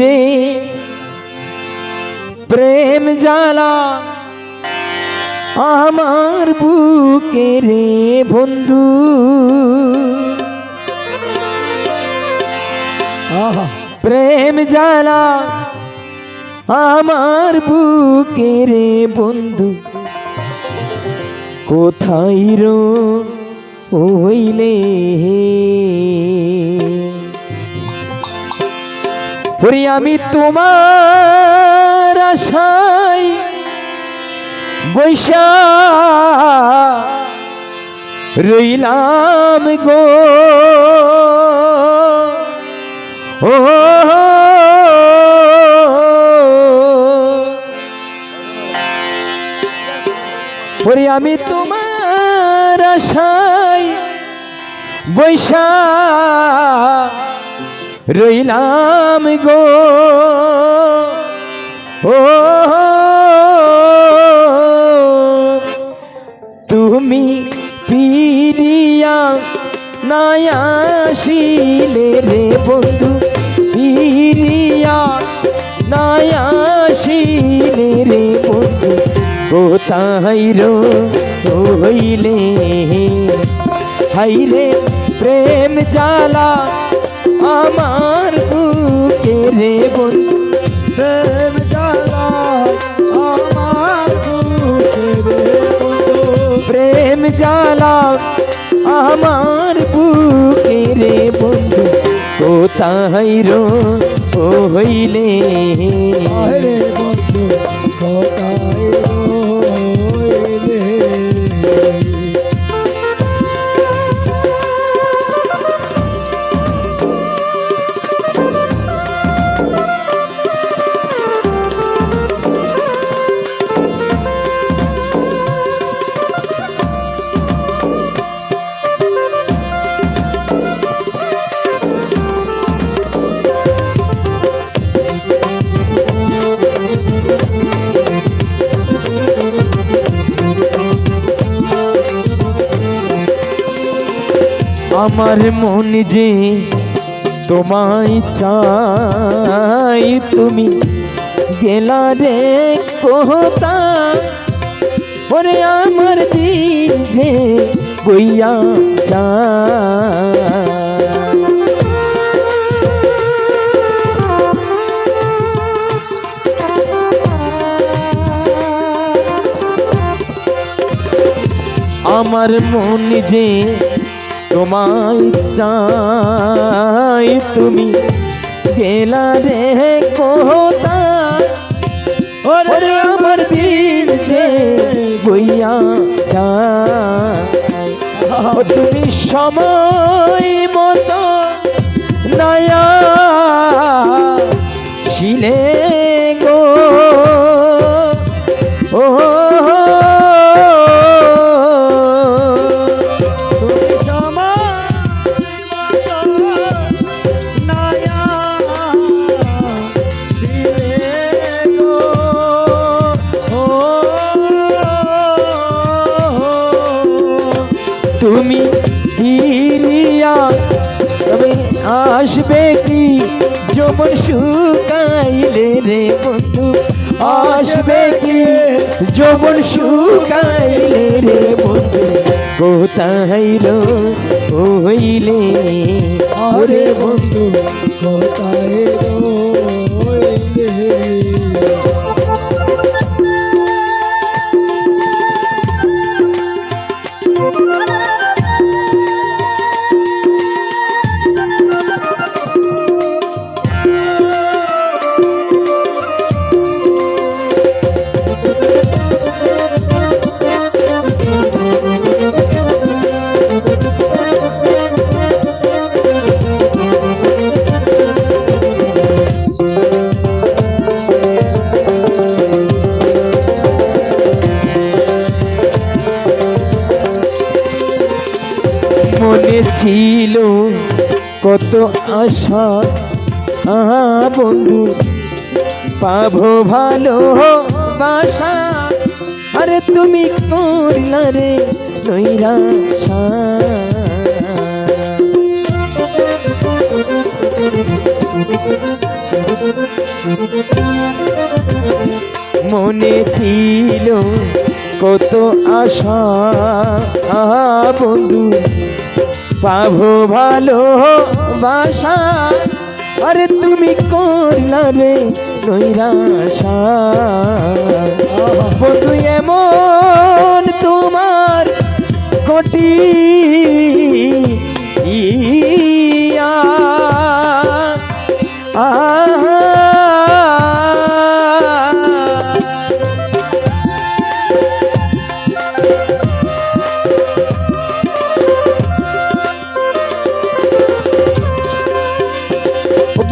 রে প্রেম জ্বালা আমার বুকে রে বন্ধু আহা প্রেম জ্বালা আমার বুকে রে বন্ধু কোথায় রো হইলে ওরে আমি তোমার আশাই বৈশা রইলাম গো। ও আমি তোমার আশাই বৈশা রইলাম গো। ও, তুমি পিরিয়া নায়াশিলে রে বন্ধু পিরিয়া নায়াশিলে রে বন্ধু, কোথায় রো হইলে হাইরে প্রেম জ্বালা আমার বুকে রে বন্ধু প্রেম জ্বালা আমার বুকে রে বন্ধু প্রেম জ্বালা আমার বুকে রে বন্ধু কোথায় রো হইলে আরে বন্ধু কোথায় আমার মন যে তোমায় চাই, তুমি গেলা রে কোহতা? ওরে আমার দিন যে বইয়া যায়। আমার মন যে তোমায় চাই তুমি। গেলা রে কোহতা ওরে আমার দিন যে বইয়া ও তুমি সময় মতো নয়া শিলে গো। ও যমন শুকাইলে রে বন্ধু, আসবে কি? যমন শুকাইলে রে বন্ধু, কোথায় লো হইলে? আরে বন্ধু, কোথায় কত আশা। আহা বন্ধু, পাব ভালো বাসা। আরে তুমি করলা রে নৈরাশা। মনে ছিল কত আশা। আহা বন্ধু পাবো ভালো বাসা। আরে তুমি করলা রে নৈরাশা। বন্ধু এমন তোমার কোটি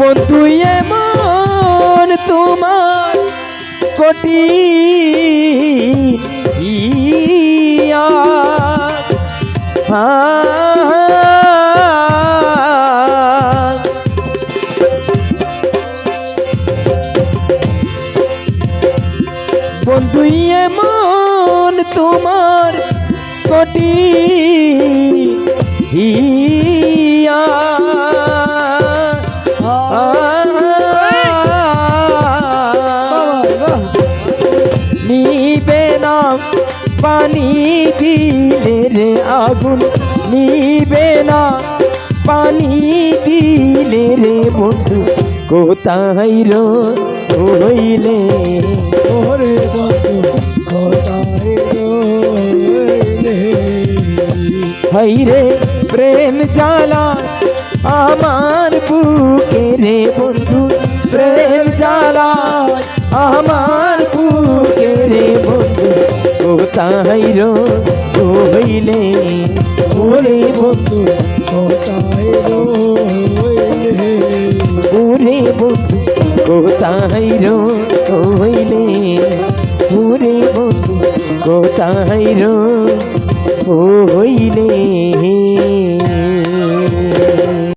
বন্ধু এমন তোমার কোটি বন্ধু এমন তোমার কোটি হিয়া নিবে না পানি দিলে রে আগুন। নিবে না পানি দিলে রে বন্ধু কোথায় রো হইলে ওরে বন্ধু কোথায় রইলে? প্রেম জ্বালা আমার বুকে রে বন্ধু প্রেম রো হইলে ওরে বন্ধু কোথায় রইলে? ওরে বন্ধু কোথায় রো হইলে ওরে বন্ধু কোথায় রো হইলে